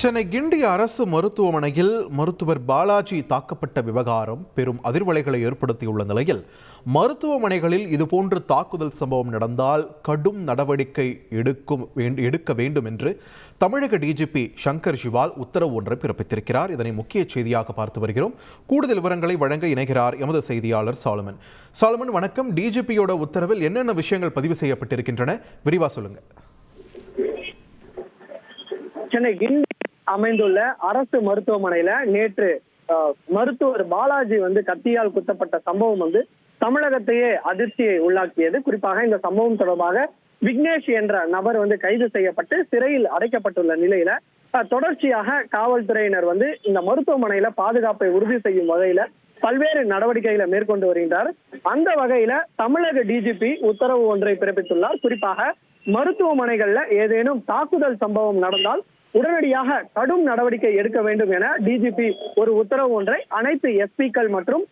சென்னை கிண்டி அரசு மருத்துவமனையில் மருத்துவர் பாலாஜி தாக்கப்பட்ட விவகாரம் பெரும் அதிர்வலைகளை ஏற்படுத்தியுள்ள நிலையில் மருத்துவமனைகளில் இதுபோன்று தாக்குதல் சம்பவம் நடந்தால் கடும் நடவடிக்கை எடுக்கும் எடுக்க வேண்டும் என்று தமிழக டிஜிபி சங்கர் சிவால் உத்தரவு ஒன்றை பிறப்பித்திருக்கிறார். இதனை முக்கிய செய்தியாக பார்த்து வருகிறோம். கூடுதல் விவரங்களை வழங்க இணைகிறார் எமது செய்தியாளர் சாலமன். சாலமன் வணக்கம். டிஜிபியோட உத்தரவில் என்னென்ன விஷயங்கள் பதிவு செய்யப்பட்டிருக்கின்றன? விரிவா சொல்லுங்க. சென்னை கிண்டி அமைந்துள்ள அரசு மருத்துவமனையில நேற்று மருத்துவர் பாலாஜி வந்து கத்தியால் குத்தப்பட்ட சம்பவம் வந்து தமிழகத்தையே அதிர்ச்சியை உள்ளாக்கியது. குறிப்பாக இந்த சம்பவம் தொடர்பாக விக்னேஷ் என்ற நபர் வந்து கைது செய்யப்பட்டு சிறையில் அடைக்கப்பட்டுள்ள நிலையில தொடர்ச்சியாக காவல்துறையினர் வந்து இந்த மருத்துவமனையில பாதுகாப்பை உறுதி செய்யும் வகையில பல்வேறு நடவடிக்கைகளை மேற்கொண்டு வருகின்றார். அந்த வகையில தமிழக டிஜிபி உத்தரவு ஒன்றை பிறப்பித்துள்ளார். குறிப்பாக மருத்துவமனைகள்ல ஏதேனும் தாக்குதல் சம்பவம் நடந்தால் உடனடியாக கடும் நடவடிக்கை எடுக்க வேண்டும் என டிஜிபி ஒரு உத்தரவு ஒன்றை அனைத்து எஸ்பிக்கள் மற்றும்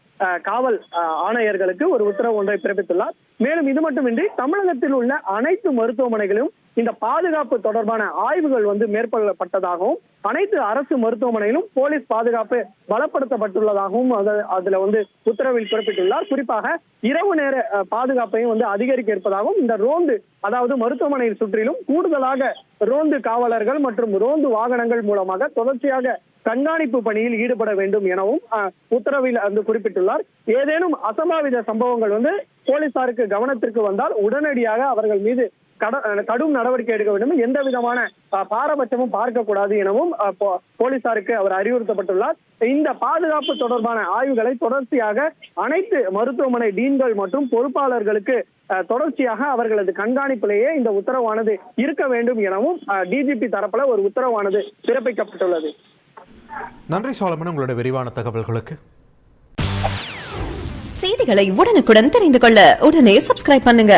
காவல் ஆணையர்களுக்கு ஒரு உத்தரவு ஒன்றை பிறப்பித்துள்ளார். மேலும் இது மட்டுமின்றி தமிழகத்தில் உள்ள அனைத்து மருத்துவமனைகளிலும் இந்த பாதுகாப்பு தொடர்பான ஆய்வுகள் வந்து மேற்கொள்ளப்பட்டதாகவும் அனைத்து அரசு மருத்துவமனையிலும் போலீஸ் பாதுகாப்பு பலப்படுத்தப்பட்டுள்ளதாகவும் அது- அதுல வந்து உத்தரவில் குறிப்பிட்டுள்ளார். குறிப்பாக இரவு நேர அஹ், பாதுகாப்பையும் வந்து அதிகரிக்க இருப்பதாகவும் இந்த ரோந்து அதாவது மருத்துவமனையை சுற்றிலும் கூடுதலாக ரோந்து காவலர்கள் மற்றும் ரோந்து வாகனங்கள் மூலமாக தொடர்ச்சியாக கண்காணிப்பு பணியில் ஈடுபட வேண்டும் எனவும் அஹ், உத்தரவில் வந்து குறிப்பிட்டுள்ளார். ஏதேனும் அசம்பாவித சம்பவங்கள் வந்து போலீசாருக்கு கவனத்திற்கு வந்தால் உடனடியாக அவர்கள் மீது கடும் நடவடிக்கை எடுக்க வேண்டும் எந்த விதமான பாரபட்சமும் பார்க்கக்கூடாது எனவும் போலீசாருக்கு அவர் அறிவுறுத்தப்பட்டுள்ளார். இந்த பாதுகாப்பு தொடர்பான ஆய்வுகளை தொடர்ச்சியாக அனைத்து மருத்துவமனை டீன்கள் மற்றும் பொறுப்பாளர்களுக்கு தொடர்ச்சியாக அவர்களது கண்காணிப்பிலேயே இந்த உத்தரவானது இருக்க வேண்டும் எனவும் டிஜிபி தரப்புல ஒரு உத்தரவானது பிறப்பிக்கப்பட்டுள்ளது. நன்றி சாலமன் உங்களோட விரிவான தகவல்களுக்கு. செய்திகளை உடனுக்குடன் தெரிந்து கொள்ள உடனே சப்ஸ்கிரைப் பண்ணுங்க.